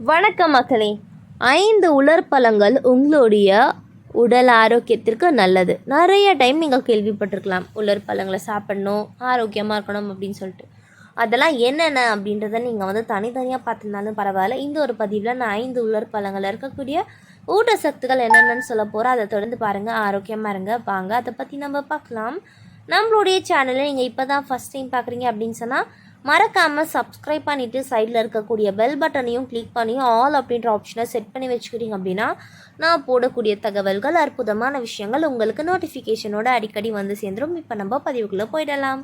வணக்கம் மக்களே. ஐந்து உலர்பழங்கள் உங்களுடைய உடல் ஆரோக்கியத்திற்கு நல்லது. நிறைய டைம் நீங்கள் கேள்விப்பட்டிருக்கலாம். உலர்பழங்களை சாப்பிடணும் ஆரோக்கியமாக இருக்கணும் அப்படின்னு சொல்லிட்டு. அதெல்லாம் என்னென்ன அப்படின்றத நீங்கள் வந்து தனித்தனியாக பார்த்துருந்தாலும் பரவாயில்ல. இந்த ஒரு பதிவில் நான் ஐந்து உலர்பழங்களில் இருக்கக்கூடிய ஊட்டச்சத்துக்கள் என்னென்னு சொல்ல போகிறேன் அதை தொடர்ந்து பாருங்கள் ஆரோக்கியமாக இருங்க. வாங்க. அதை பற்றி நம்ம பார்க்கலாம். நம்மளுடைய சேனலை நீங்கள் இப்போ தான் ஃபஸ்ட் டைம் பார்க்குறீங்க அப்படின்னு சொன்னால் மறக்காமல் சப்ஸ்கிரைப் பண்ணிவிட்டு சைடில் இருக்கக்கூடிய பெல் பட்டனையும் கிளிக் பண்ணி ஆல் அப்படின்ற ஆப்ஷனை செட் பண்ணி வச்சுக்கிட்டீங்க அப்படின்னா நான் போடக்கூடிய தகவல்கள் அற்புதமான விஷயங்கள் உங்களுக்கு நோட்டிஃபிகேஷனோட அடிக்கடி வந்து சேர்ந்துடும் இப்போ நம்ம பதிவுக்குள்ளே போயிடலாம்.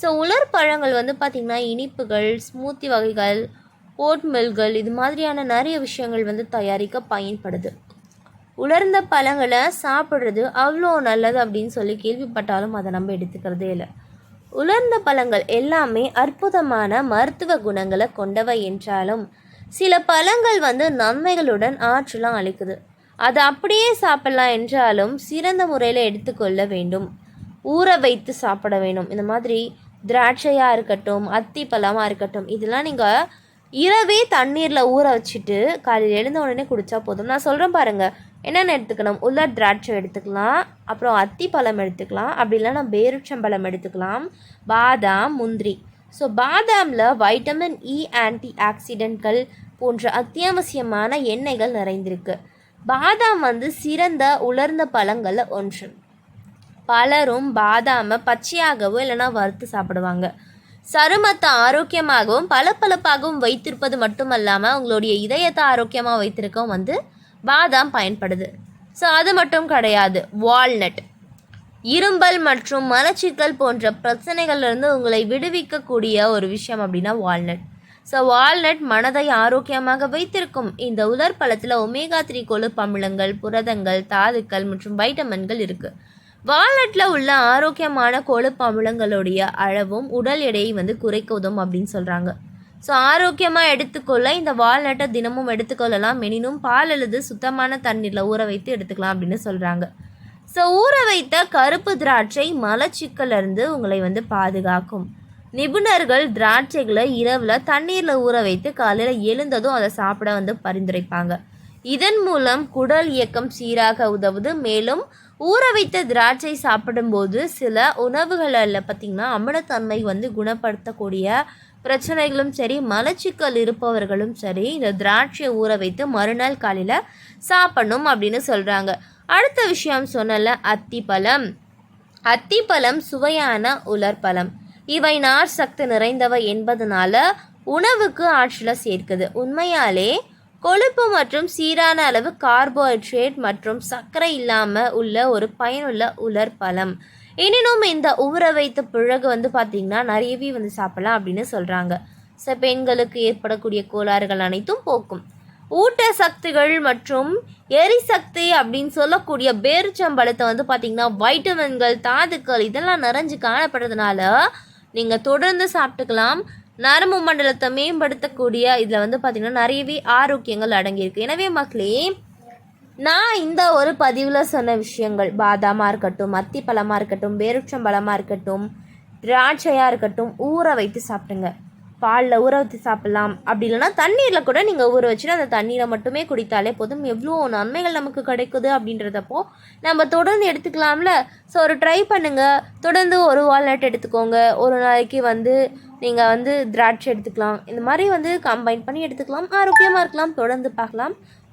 ஸோ உலர் பழங்கள் வந்து பார்த்திங்கன்னா இனிப்புகள் ஸ்மூத்தி வகைகள் ஓட் மில்கள் இது மாதிரியான நிறைய விஷயங்கள் வந்து தயாரிக்க பயன்படுது. உலர்ந்த பழங்களை சாப்பிட்றது அவ்வளோ நல்லது அப்படின்னு சொல்லி கேள்விப்பட்டாலும் அதை நம்ம எடுத்துக்கிறதே இல்லை. உலர்ந்த பழங்கள் எல்லாமே அற்புதமான மருத்துவ குணங்களை கொண்டவை என்றாலும் சில பழங்கள் வந்து நன்மைகளுடன் ஆற்றலாம் அளிக்குது. அதை அப்படியே சாப்பிடலாம் என்றாலும் சிறந்த முறையில் எடுத்துக்கொள்ள வேண்டும். ஊற வைத்து சாப்பிட வேண்டும். இந்த மாதிரி திராட்சையாக இருக்கட்டும் அத்தி பழமாக இருக்கட்டும் இதெல்லாம் நீங்கள் இரவே தண்ணீரில் ஊற வச்சுட்டு காலையில் எழுந்த உடனே குடித்தா போதும். நான் சொல்கிறேன் பாருங்கள் என்னென்ன எடுத்துக்கணும்? உலர் திராட்சை எடுத்துக்கலாம். அப்புறம் அத்தி பழம் எடுத்துக்கலாம். அப்படி இல்லைனா பேருச்சம்பழம் எடுத்துக்கலாம். பாதாம் முந்திரி. ஸோ பாதாமில் வைட்டமின் இ ஆன்டி ஆக்சிடென்ட்கள் போன்ற அத்தியாவசியமான எண்ணெய்கள் நிறைந்திருக்கு. பாதாம் வந்து சிறந்த உலர்ந்த பழங்களில் ஒன்று. பலரும் பாதாமை பச்சையாகவோ இல்லைன்னா வறுத்து சாப்பிடுவாங்க. சருமத்தை ஆரோக்கியமாகவும் பளபளப்பாகவும் வைத்திருப்பது மட்டுமல்லாமல் உங்களுடைய இதயத்தை ஆரோக்கியமாக வைத்திருக்கவும் வந்து பாதாம் பயன்படுது. ஸோ அது மட்டும் கிடையாது. வால்நட். இரும்பல் மற்றும் மலச்சிக்கல் போன்ற பிரச்சனைகள்லேருந்து உங்களை விடுவிக்கக்கூடிய ஒரு விஷயம் அப்படின்னா வால்நட். ஸோ வால்நட் மனதை ஆரோக்கியமாக வைத்திருக்கும். இந்த உலர்பழத்தில் ஒமேகா த்ரீ கொழுப்பு அமிலங்கள் புரதங்கள் தாதுக்கள் மற்றும் வைட்டமின்கள் இருக்குது வால்நட்டில் உள்ள ஆரோக்கியமான கொழுப்பு அமிலங்களுடைய அளவும் உடல் எடையை வந்து குறைக்க உதவும் அப்படின்னு சொல்கிறாங்க ஸோ ஆரோக்கியமாக எடுத்துக்கொள்ள இந்த வால்நட்டை தினமும் எடுத்துக்கொள்ளலாம். எனினும் பால் அல்லது சுத்தமான தண்ணீரில் ஊற வைத்து எடுத்துக்கலாம் அப்படின்னு சொல்கிறாங்க ஸோ ஊற வைத்த கருப்பு திராட்சை மலச்சிக்கலேருந்து உங்களை வந்து பாதுகாக்கும். நிபுணர்கள் திராட்சைகளை இரவில் தண்ணீரில் ஊற வைத்து காலையில் எழுந்ததும் அதை சாப்பிட வந்து பரிந்துரைப்பாங்க. இதன் மூலம் குடல் இயக்கம் சீராக உதவுது. மேலும் ஊற வைத்த திராட்சை சாப்பிடும்போது சில உணவுகளில் பார்த்திங்கன்னா அமிலத்தன்மை வந்து குணப்படுத்தக்கூடிய பிரச்சனைகளும் சரி மலச்சிக்கல் இருப்பவர்களும் சரி இந்த திராட்சையை ஊற வைத்து மறுநாள் காலையில் சாப்பிடணும் அப்படின்னு சொல்கிறாங்க அடுத்த விஷயம் சொன்னல அத்திப்பழம். அத்திப்பழம் சுவையான உலர்பழம் இவை நார் சக்தி நிறைந்தவை என்பதனால உணவுக்கு ஆற்றலை சேர்க்குது. உண்மையாலே கொழுப்பு மற்றும் சீரான அளவு கார்போஹைட்ரேட் மற்றும் சர்க்கரை இல்லாமல் உள்ள ஒரு பயனுள்ள உலர் பழம் எனினும் இந்த ஊற வைத்த பிறகு வந்து பார்த்திங்கன்னா நிறையவே வந்து சாப்பிடலாம் அப்படின்னு சொல்கிறாங்க சில பெண்களுக்கு ஏற்படக்கூடிய கோளாறுகள் அனைத்தும் போக்கும். ஊட்ட சக்திகள் மற்றும் எரிசக்தி அப்படின்னு சொல்லக்கூடிய பேரிச்சம்பழத்தை வந்து பார்த்திங்கன்னா வைட்டமின்கள் தாதுக்கள் இதெல்லாம் நிறைஞ்சு காணப்படுறதுனால நீங்கள் தொடர்ந்து சாப்பிட்டுக்கலாம். நரம்பு மண்டலத்தை மேம்படுத்தக்கூடிய இதில் வந்து பார்த்திங்கன்னா நிறையவே ஆரோக்கியங்கள் அடங்கியிருக்கு. எனவே மக்களே நான் இந்த ஒரு பதிவில் சொன்ன விஷயங்கள் பாதாமாக இருக்கட்டும் அத்திப்பழமாக இருக்கட்டும் பேருச்சம்பழமாக இருக்கட்டும் திராட்சையாக இருக்கட்டும் ஊற வைத்து சாப்பிடுங்க. பாலில் ஊற வச்சு சாப்பிட்லாம். அப்படி இல்லைன்னா தண்ணீரில் கூட நீங்கள் ஊற வச்சுட்டு அந்த தண்ணீரை மட்டுமே குடித்தாலே போதும். எவ்வளோ நன்மைகள் நமக்கு கிடைக்குது அப்படின்றதப்போ நம்ம தொடர்ந்து எடுத்துக்கலாம்ல. ஸோ ஒரு ட்ரை பண்ணுங்கள் தொடர்ந்து ஒரு வால்நட் எடுத்துக்கோங்க. ஒரு நாளைக்கு வந்து நீங்கள் வந்து திராட்சை எடுத்துக்கலாம். இந்த மாதிரி வந்து கம்பைன் பண்ணி எடுத்துக்கலாம். ஆரோக்கியமாக இருக்கலாம். தொடர்ந்து பார்க்கலாம்.